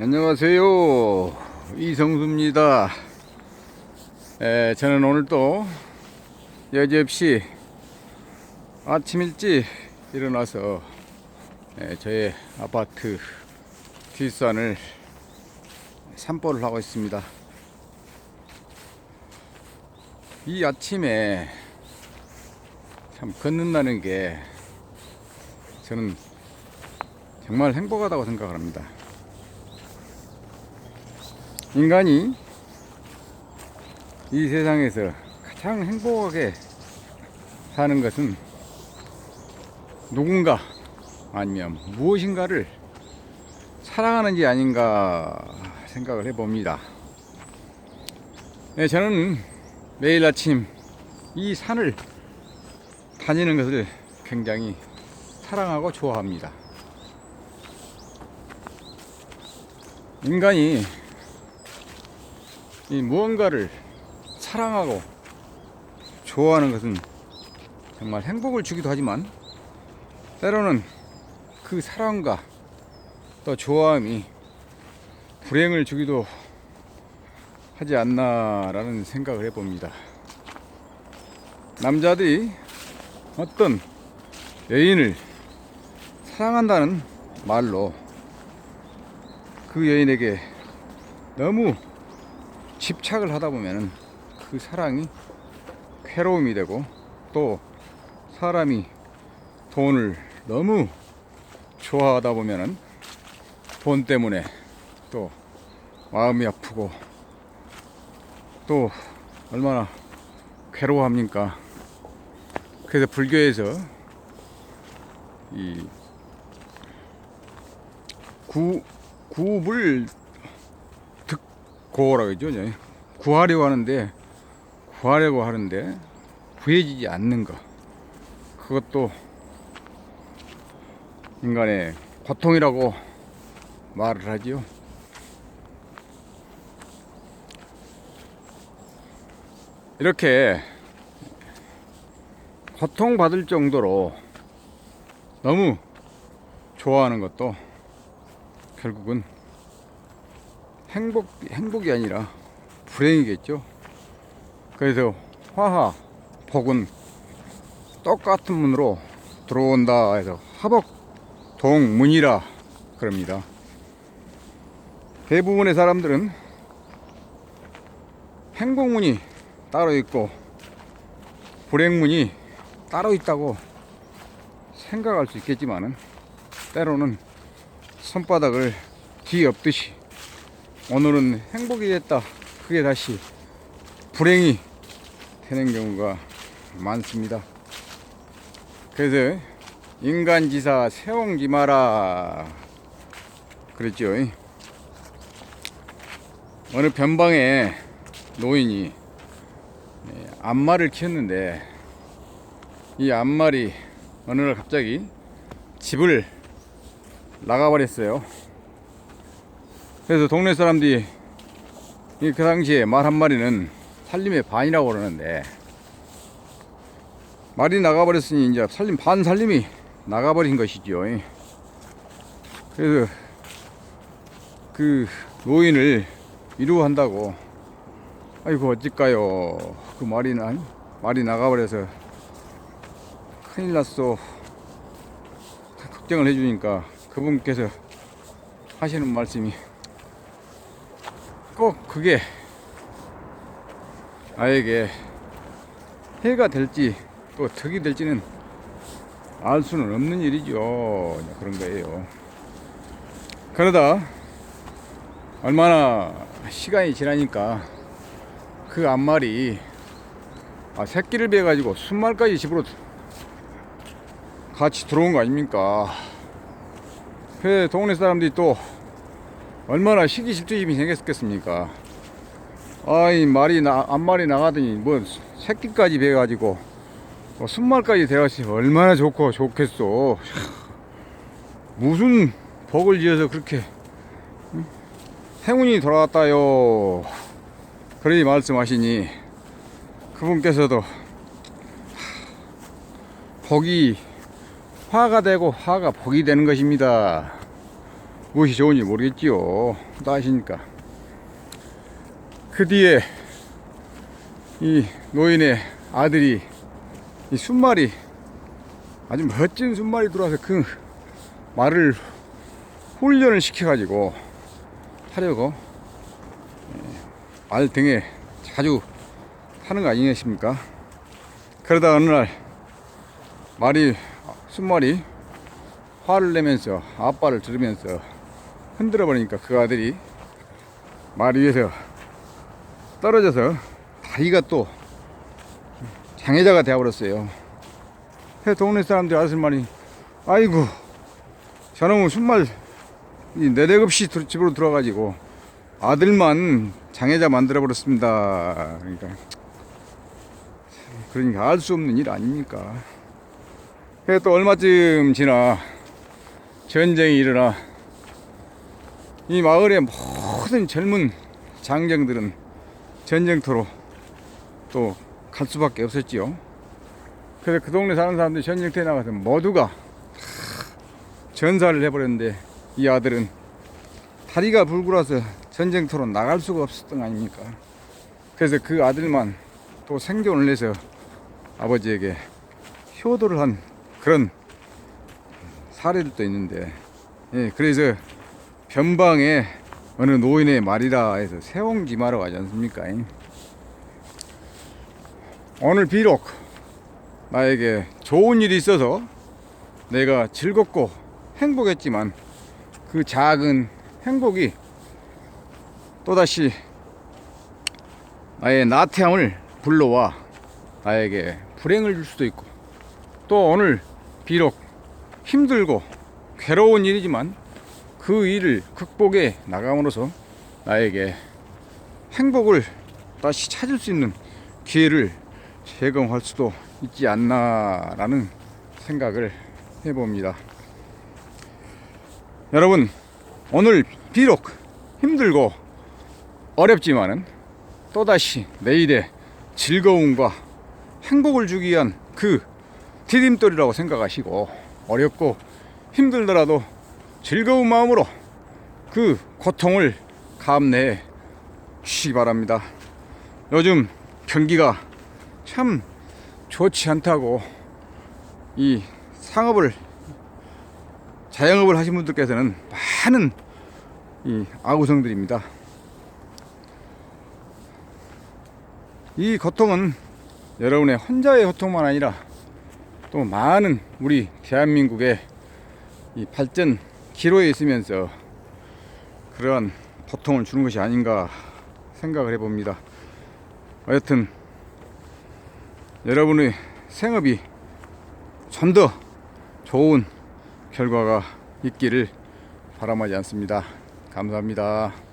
안녕하세요. 이성수입니다. 에, 저는 오늘 또 여지없이 아침 일찍 일어나서 에, 저의 아파트 뒷산을 산보를 하고 있습니다. 이 아침에 참 걷는다는 게 저는 정말 행복하다고 생각을 합니다. 인간이 이 세상에서 가장 행복하게 사는 것은 누군가 아니면 무엇인가를 사랑하는지 아닌가 생각을 해봅니다. 네, 저는 매일 아침 이 산을 다니는 것을 굉장히 사랑하고 좋아합니다. 인간이 이 무언가를 사랑하고 좋아하는 것은 정말 행복을 주기도 하지만 때로는 그 사랑과 또 좋아함이 불행을 주기도 하지 않나라는 생각을 해봅니다. 남자들이 어떤 여인을 사랑한다는 말로 그 여인에게 너무 집착을 하다 보면 그 사랑이 괴로움이 되고 또 사람이 돈을 너무 좋아하다 보면은 돈 때문에 또 마음이 아프고 또 얼마나 괴로워합니까? 그래서 불교에서 이 구, 구을 하죠. 이제. 구하려고 하는데 구하려고 하는데 구해지지 않는 것. 그것도 인간의 고통이라고 말을 하지요. 이렇게 고통받을 정도로 너무 좋아하는 것도 결국은 행복, 행복이 아니라 불행이겠죠. 그래서 화하, 복은 똑같은 문으로 들어온다 해서 화복, 동문이라 그럽니다. 대부분의 사람들은 행복문이 따로 있고 불행문이 따로 있다고 생각할 수 있겠지만은 때로는 손바닥을 뒤엎듯이 오늘은 행복이 됐다. 그게 다시 불행이 되는 경우가 많습니다. 그래서 인간지사 세옹지 마라 그랬죠. 어느 변방에 노인이 예, 암말을 키웠는데 이 암말이 어느 날 갑자기 집을 나가버렸어요. 그래서 동네 사람들이 이그 당시에 말 한 마리는 살림의 반이라고 그러는데 말이 나가버렸으니 이제 살림 반 살림이 나가버린 것이죠. 그래서 그 노인을 위로한다고 아이고 어찌까요? 그 말이 나 말이 나가버려서 큰일 났어 걱정을 해주니까 그분께서 하시는 말씀이 꼭 그게 나에게 해가 될지 또 덕이 될지는 알 수는 없는 일이죠. 그런 거예요. 그러다 얼마나 시간이 지나니까 그 앞말이 아, 새끼를 베가지고 순말까지 집으로 같이 들어온 거 아닙니까? 그 동네 사람들이 또 얼마나 시기질투심이 생겼겠습니까? 아이 말이 나 앞말이 나가더니 뭐 새끼까지 베가지고 뭐 순말까지 돼가지 얼마나 좋고 좋겠어. 무슨 복을 지어서 그렇게 응? 행운이 돌아왔다요. 그러니 말씀하시니 그분께서도 복이 화가 되고 화가 복이 되는 것입니다. 무엇이 좋은지 모르겠지요. 따시니까. 그 뒤에 이 노인의 아들이 이 순말이 아주 멋진 순말이 들어와서 그 말을 훈련을 시켜가지고 하려고 예, 말 등에 자주 타는 거 아니겠습니까? 그러다 어느 날 말이 순말이 화를 내면서 아빠를 들으면서 흔들어 버리니까 그 아들이 말 위에서 떨어져서 다리가 또 장애자가 되어버렸어요. 그래서 동네 사람들이 말이 아이고 저놈은 순말 이 내대급시 들- 집으로 들어가지고 아들만 장애자 만들어 버렸습니다. 그러니까 그러니까 알 수 없는 일 아닙니까? 그래서 또 얼마쯤 지나 전쟁이 일어나 이 마을의 모든 젊은 장정들은 전쟁터로 또 갈 수밖에 없었지요. 그래서 그 동네 사는 사람들이 전쟁터에 나가서 모두가 다 전사를 해버렸는데 이 아들은 다리가 불굴어서 전쟁터로 나갈 수가 없었던 거 아닙니까? 그래서 그 아들만 또 생존을 해서 아버지에게 효도를 한 그런 사례들도 있는데 예, 그래서 변방에 어느 노인의 말이라 해서 세옹지마로 가지 않습니까? 오늘 비록 나에게 좋은 일이 있어서 내가 즐겁고 행복했지만 그 작은 행복이 또다시 나의 나태함을 불러와 나에게 불행을 줄 수도 있고 또 오늘 비록 힘들고 괴로운 일이지만 그 일을 극복해 나감으로써 나에게 행복을 다시 찾을 수 있는 기회를 제공할 수도 있지 않나라는 생각을 해봅니다. 여러분, 오늘 비록 힘들고 어렵지만은 또다시 내일의 즐거움과 행복을 주기 위한 그 디딤돌이라고 생각하시고 어렵고 힘들더라도 즐거운 마음으로 그 고통을 감내해 주시기 바랍니다. 요즘 경기가 참 좋지 않다고 이 상업을 자영업을 하신 분들께서는 많은 이 아우성들입니다. 이 고통은 여러분의 혼자의 고통만 아니라 또 많은 우리 대한민국의 이 발전 기로에 있으면서 그러한 고통을 주는 것이 아닌가 생각을 해봅니다. 여하튼 여러분의 생업이 좀 더 좋은 결과가 있기를 바람하지 않습니다. 감사합니다.